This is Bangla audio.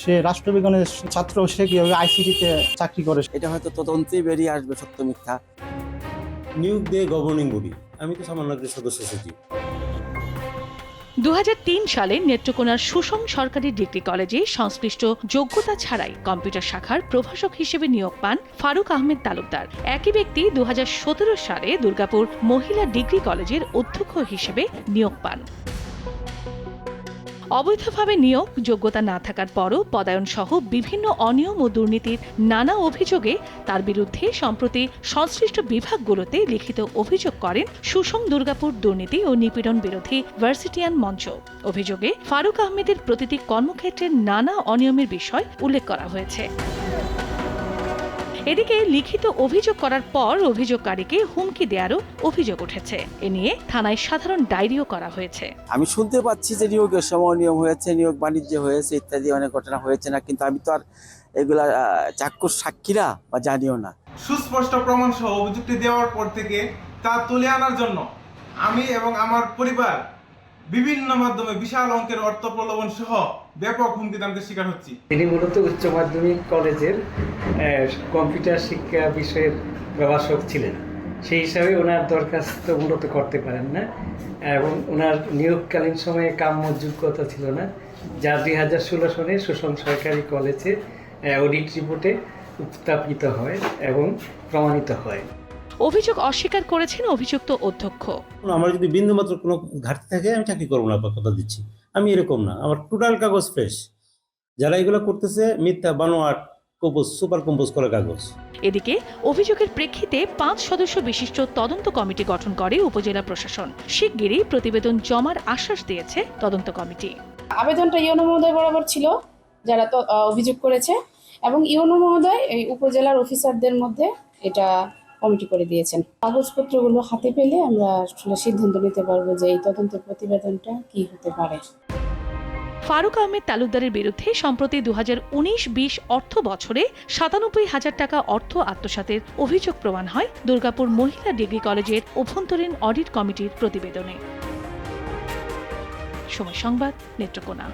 সে রাষ্ট্রবিজ্ঞানের ছাত্র সে কীভাবে আইসিটিতে চাকরি করে? এটা হয়তো তদন্তেই বেরিয়ে আসবে সত্য মিথ্যা। নিয়োগ দিয়ে গভর্নিং বডি। আমি তো সামান্য একটি সদস্য সচিব। দু সালে নেত্রকোনার সুষম সরকারি ডিগ্রি কলেজে সংশ্লিষ্ট যোগ্যতা ছাড়াই কম্পিউটার শাখার প্রভাষক হিসেবে নিয়োগ পান ফারুক আহমেদ তালুকদার। একই ব্যক্তি দু হাজার সতেরো সালে দুর্গাপুর মহিলা ডিগ্রি কলেজের অধ্যক্ষ হিসেবে নিয়োগ পান। অবৈধভাবে নিয়োগ, যোগ্যতা না থাকার পরও পদায়ন সহ বিভিন্ন অনিয়ম ও দুর্নীতির নানা অভিযোগে তার বিরুদ্ধে সম্প্রতি সংশ্লিষ্ট বিভাগগুলোতে লিখিত অভিযোগ করেন সুষম দুর্গাপুর দুর্নীতি ও নিপীড়ন বিরোধী ভার্সিটিয়ান মঞ্চ। অভিযোগে ফারুক আহমেদের প্রতিটি কর্মক্ষেত্রের নানা অনিয়মের বিষয় উল্লেখ করা হয়েছে। এদিকে লিখিত অভিযোগ করার পর অভিযোগকারীকে হুমকি দেওয়ারও অভিযোগ উঠেছে। এ নিয়ে থানায় সাধারণ ডায়েরিও করা হয়েছে। আমি শুনতে পাচ্ছি যে নিয়োগের সময় নিয়ম হয়েছে নিয়োগ বাণিজ্য হয়েছে ইত্যাদি অনেক ঘটনা হয়েছে না কিন্তু আমি তো আর এগুলা চাক্ষুষ সাক্ষীরা বা জানিও না। সুস্পষ্ট প্রমাণ সহ অভিযুক্তি দেওয়ার পর থেকে তা তুলে আনার জন্য আমি এবং আমার পরিবার বিভিন্ন মাধ্যমে বিশাল অঙ্কের অর্থ প্রলোভন সহ ব্যাপক হুমকি দামকে শিকার হচ্ছি। তিনি মূলত উচ্চ মাধ্যমিক কলেজের কম্পিউটার শিক্ষা বিষয়ের প্রভাষক ছিলেন। সেই হিসাবে ওনার দরখাস্ত মূলত করতে পারেন না এবং ওনার নিয়োগকালীন সময়ে কাম্য যোগ্যতা ছিল না, যা দুই হাজার ষোলো সনে সুষম সরকারি কলেজে অডিট রিপোর্টে উত্থাপিত হয় এবং প্রমাণিত হয়। অভিযোগ অস্বীকার করেছেন অভিযুক্ত অধ্যক্ষ। আমার যদি বিন্দু মাত্র কোনো ঘাটতি থাকে আমি চাকরি করব না কথা দিচ্ছি। আমি এরকম না আমার টোটাল কাগজ ফ্রেশ যারা এগুলো করতেছে মিথ্যা বানোয়াট কম্পোজ সুপার কম্পোজ করা কাগজ। এদিকে অভিযোগের প্রেক্ষিতে পাঁচ সদস্য বিশিষ্ট তদন্ত কমিটি গঠন করে উপজেলা প্রশাসন। শিগগিরই প্রতিবেদন জমার আশ্বাস দিয়েছে তদন্ত কমিটি। আবেদনটা ইউনো মহোদয় বরাবর ছিল যারা তো অভিযোগ করেছে এবং ইউনো মহোদয় এই উপজেলার অফিসারদের মধ্যে এটা কমিটি করে দিয়েছেন। কাগজপত্রগুলো হাতে পেলে আমরা আসলে সিদ্ধান্ত নিতে পারব যে এই তদন্তের প্রতিবেদনটা কি হতে পারে। ফারুক আহমেদ তালুকদারের বিরুদ্ধে সম্প্রতি দু হাজার উনিশ বিশ অর্থ বছরে সাতানব্বই হাজার টাকা অর্থ আত্মসাতের অভিযোগ প্রমাণ হয় দুর্গাপুর মহিলা ডিগ্রি কলেজের অভ্যন্তরীণ অডিট কমিটির প্রতিবেদনে। সময় সংবাদ, নেত্রকোনা।